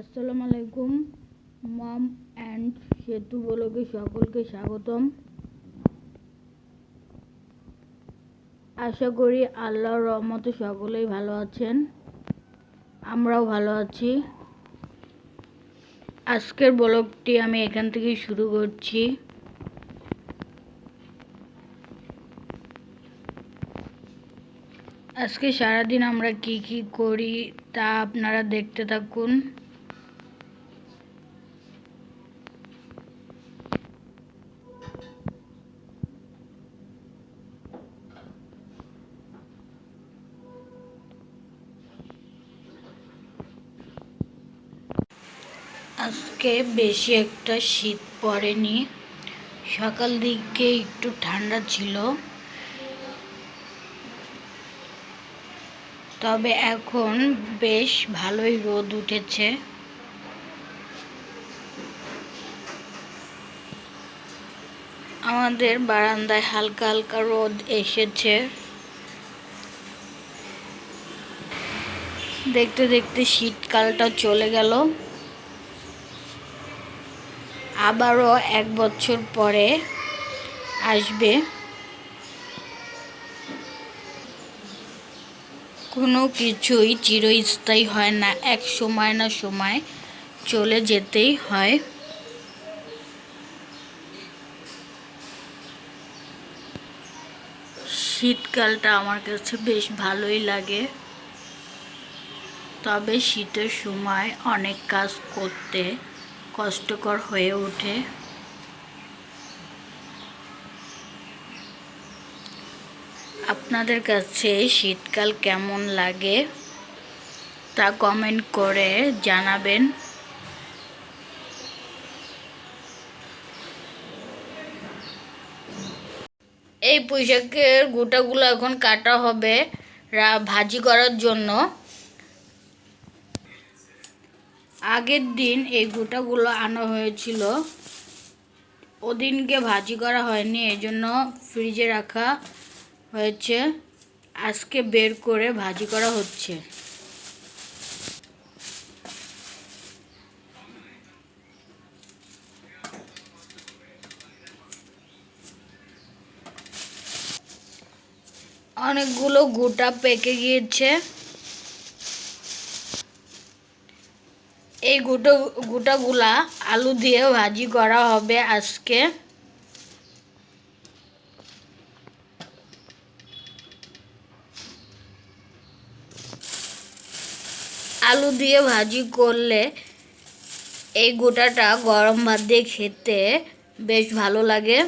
আসসালামু আলাইকুম। মম অ্যান্ড সেতু বলকে সকলকে স্বাগতম। আশা করি আল্লাহর রহমতে সকলেই ভালো আছেন। আমরাও ভালো আছি। আজকের ব্লগটি আমি এখান থেকে শুরু করছি। আজকে সারাদিন আমরা কি কি করি তা আপনারা দেখতে থাকুন। আজকে বেশি একটা শীত পড়েনি। সকাল দিকে একটু ঠান্ডা ছিল। তবে এখন বেশ ভালোই রোদ উঠেছে। আমাদের বারান্দায় হালকা হালকা রোদ এসেছে। দেখতে দেখতে শীতকালটা চলে গেল। আবারও এক বছর পরে আসবে। কোনো কিছুই চিরস্থায়ী হয় না, এক সময় না সময় চলে যেতেই হয়। শীতকালটা আমার কাছে বেশ ভালোই লাগে। তবে শীতের সময় অনেক কাজ করতে কষ্টকর হয়ে ওঠে। আপনাদের কাছে শীতকাল কেমন লাগে তা কমেন্ট করে জানাবেন। এই পোশাকের গোটাগুলো এখন কাটা হবে ভাজি করার জন্য। আগের দিন এই গোটাগুলো আনা হয়েছিল। ওদিনকে ভাজি করা হয়নি এই জন্য ফ্রিজে রাখা হয়েছে। আজকে বের করে ভাজি করা হচ্ছে। অনেকগুলো গোটা পেকে গিয়েছে। এই গোটা, গোটাগুলা আলু দিয়ে ভাজি করা হবে আজকে। আলু দিয়ে ভাজি করলে এই গোটাটা গরম ভাত দিয়ে খেতে বেশ ভালো লাগে।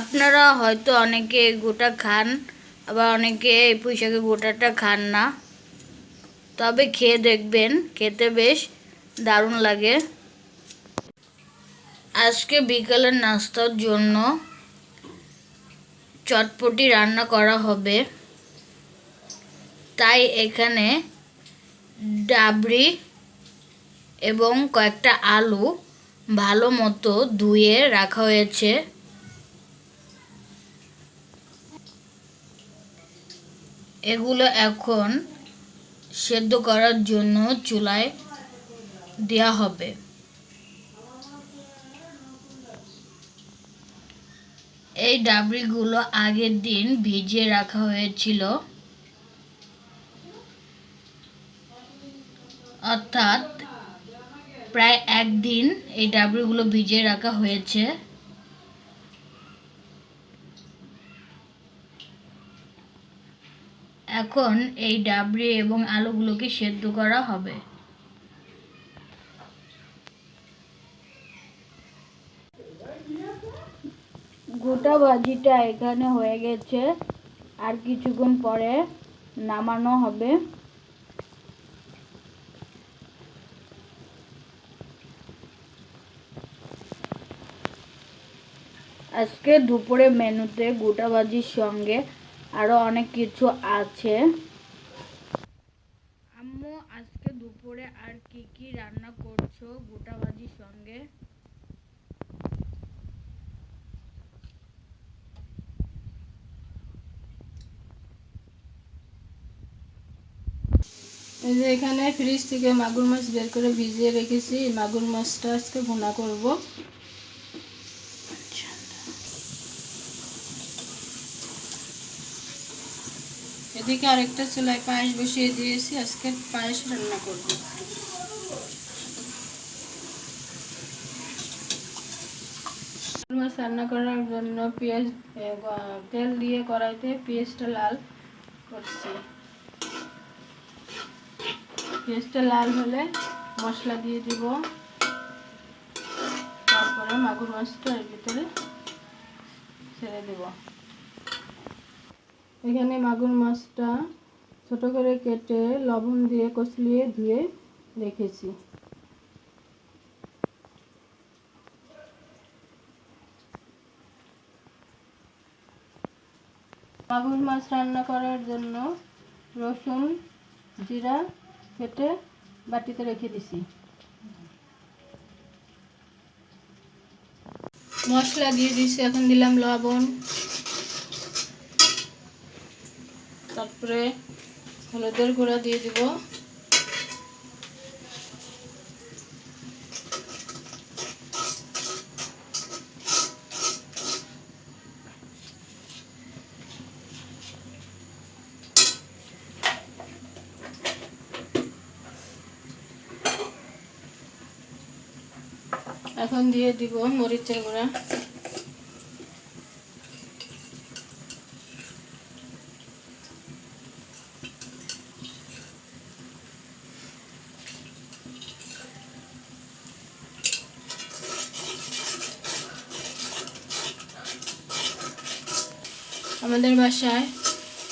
আপনারা হয়তো অনেকে গোটা খান। আবার অনেকে এই পুঁইশাকের গোটাটা খান না। তবে খেয়ে দেখবেন, খেতে বেশ দারুণ লাগে। আজকে বিকালের নাস্তার জন্য চটপটি রান্না করা হবে। তাই এখানে ডাবরি এবং কয়েকটা আলু ভালো মতো ধুয়ে রাখা হয়েছে। এগুলো এখন সেদ্ধ করার জন্য চুলায় দেওয়া হবে। এই ডাবরিগুলো আগের দিন ভিজিয়ে রাখা হয়েছিল। অর্থাৎ প্রায় একদিন এই ডাবরিগুলো ভিজিয়ে রাখা হয়েছে। এখন এই ডাবরি এবং আলুগুলোকে সেদ্ধ করা হবে। গোটা ভাজিটা এখানে হয়ে গেছে। আর কিছুক্ষণ পরে নামানো হবে। আজকে দুপুরে মেনুতে গোটা ভাজির সঙ্গে আরও অনেক কিছু আছে। আম্মু আজকে দুপুরে আর কি কি রান্না করছ গোটা ভাজির সঙ্গে? এই যে এখানে ফ্রিজ থেকে মাগুর মাছ বের করে ভিজিয়ে রেখেছি। মাগুর মাছটা আজকে ভুনা করব। এদিকে আরেকটা চুলায় পায়েস বসিয়ে দিয়েছি, আজকে পায়েস রান্না করব। মাছ রান্না করার জন্য পেঁয়াজ তেল দিয়ে কড়াইতে পেঁয়াজটা লাল করছি। পেঁয়াজটা লাল হলে মশলা দিয়ে দিব। তারপরে মাগুর মাছটা এর ভিতরে ছেড়ে দেব। এখানে মাগুর মাছটা ছোট করে কেটে লবণ দিয়ে কষলিয়ে ধুয়ে রেখেছি। মাগুর মাছ রান্না করার জন্য রসুন, জিরা কেটে বাটিতে রেখে দিছি। মশলা দিয়ে দিছি, এখন দিলাম লবণ। তারপরে হলুদের গুঁড়া দিয়ে দিব। এখন দিয়ে দিব মরিচের গুঁড়া। আমাদের বাসায়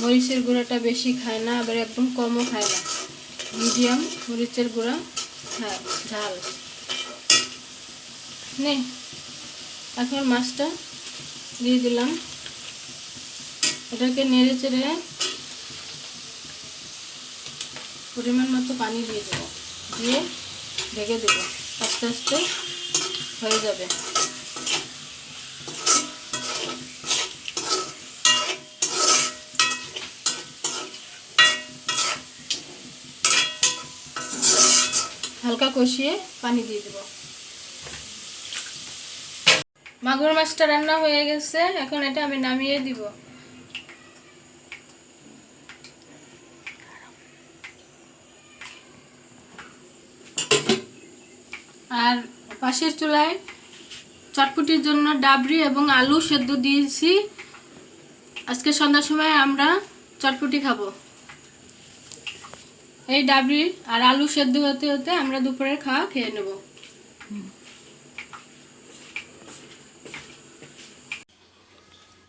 মরিচের গুঁড়াটা বেশি খায় না, আবার একদম কমও খায় না। মিডিয়াম মরিচের গুঁড়া খায় ঝাল। নে, এখন মাছটা দিয়ে দিলাম। এটাকে নেড়ে চেড়ে পরিমাণ মতো পানি দিয়ে দেবো। দিয়ে ঢেকে দেবো। আস্তে আস্তে হয়ে যাবে। হালকা কষিয়ে পানি দিয়ে দেবো। মাগুর মাছটা রান্না হয়ে গেছে, এখন এটা আমি নামিয়ে দিব। আর পাশের চুলায় চটপটির জন্য ডাবরি এবং আলু সেদ্ধ দিয়েছি। আজকে সন্ধ্যার সময় আমরা চটপটি খাব। এই ডাবরি আর আলু সেদ্ধ হতে হতে আমরা দুপুরের খাওয়া খেয়ে নেব।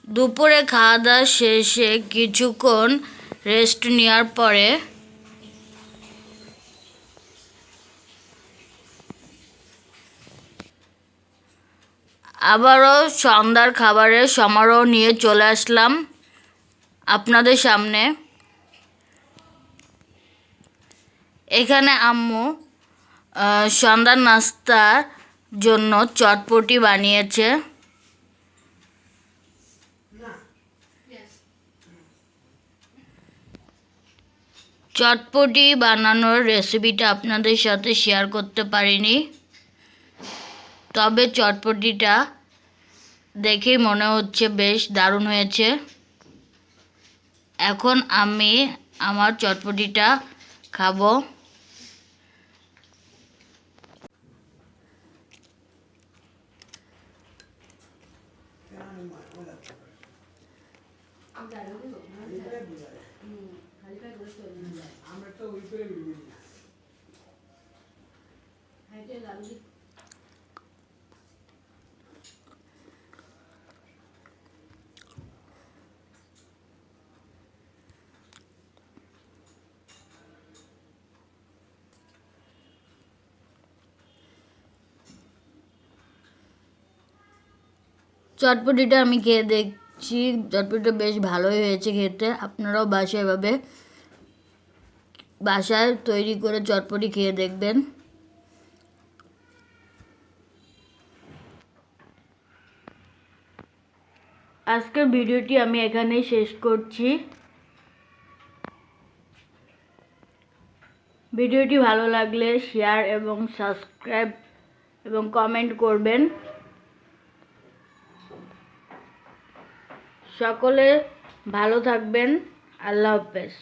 দুপুরে খাওয়া দাওয়া শেষে কিছুক্ষণ রেস্ট নেওয়ার পরে আবারও সন্ধ্যার খাবারের সমারোহ নিয়ে চলে আসলাম আপনাদের সামনে। এখানে আম্মু সন্ধ্যার নাস্তার জন্য চটপটি বানিয়েছে। চটপটি বানানোর রেসিপিটা আপনাদের সাথে শেয়ার করতে পারিনি। তবে চটপটিটা দেখেই মনে হচ্ছে বেশ দারুণ হয়েছে। এখন আমি আমার চটপটিটা খাব। চটপটিটা আমি খেয়ে দেখছি। চটপটিটা বেশ ভালোই হয়েছে খেতে। আপনারাও বাসায় এভাবে বাসায় তৈরি করে চটপটি খেয়ে দেখবেন। আজকের ভিডিওটি আমি এখানেই শেষ করছি। ভিডিওটি ভালো লাগলে শেয়ার এবং সাবস্ক্রাইব এবং কমেন্ট করবেন। সকলে ভালো থাকবেন। আল্লাহ হাফেজ।